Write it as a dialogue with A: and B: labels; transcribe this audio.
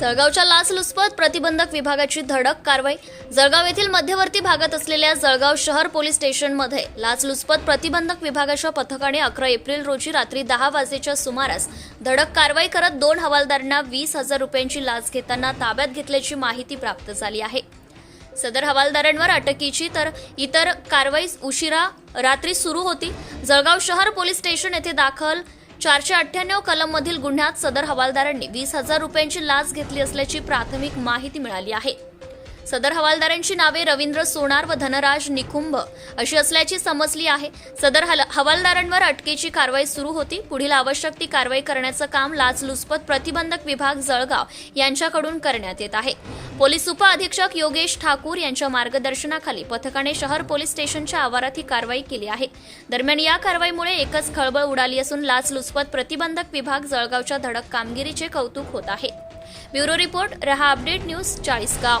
A: जळगावच्या लाचलुचपत प्रतिबंधक विभागाची धडक कारवाई. जळगाव येथील मध्यवर्ती भागात असलेल्या जळगाव शहर पोलीस स्टेशनमध्ये लाचलुचपत प्रतिबंधक विभागाच्या पथकाने अकरा एप्रिल रोजी रात्री दहा वाजेच्या सुमारास धडक कारवाई करत दोन हवालदारांना वीस हजार रुपयांची लाच घेताना ताब्यात घेतल्याची माहिती प्राप्त झाली आहे. सदर हवालदारांवर अटकीची तर इतर कारवाई उशिरा रात्री सुरू होती. जळगाव शहर पोलीस स्टेशन येथे दाखल चारशे अठ्ठ्याण्णव कलम मधील गुन्ह्यात सदर हवालदारांनी वीस हजार रुपयांची लाच घेतली असल्याची प्राथमिक माहिती मिळाली आहे. सदर हवालदारांची नावे रवींद्र सोनार व धनराज निकुंभ अशी असल्याची समजली आहे. सदर हल- हवालदारांवर अटकेची कारवाई सुरू होती. पुढील आवश्यक ती कारवाई करण्याचं काम लाचलुचपत प्रतिबंधक विभाग जळगाव यांच्याकडून करण्यात येत आहे. पोलीस उपअधीक्षक योगेश ठाकूर यांच्या मार्गदर्शनाखाली पथकाने शहर पोलीस स्टेशनच्या आवारात ही कारवाई केली आहे. दरम्यान या कारवाईमुळे एकच खळबळ उडाली असून लाचलुचपत प्रतिबंधक विभाग जळगावच्या धडक कामगिरीचे कौतुक होत आहे. ब्युरो रिपोर्ट रहा update news Chalisgaon.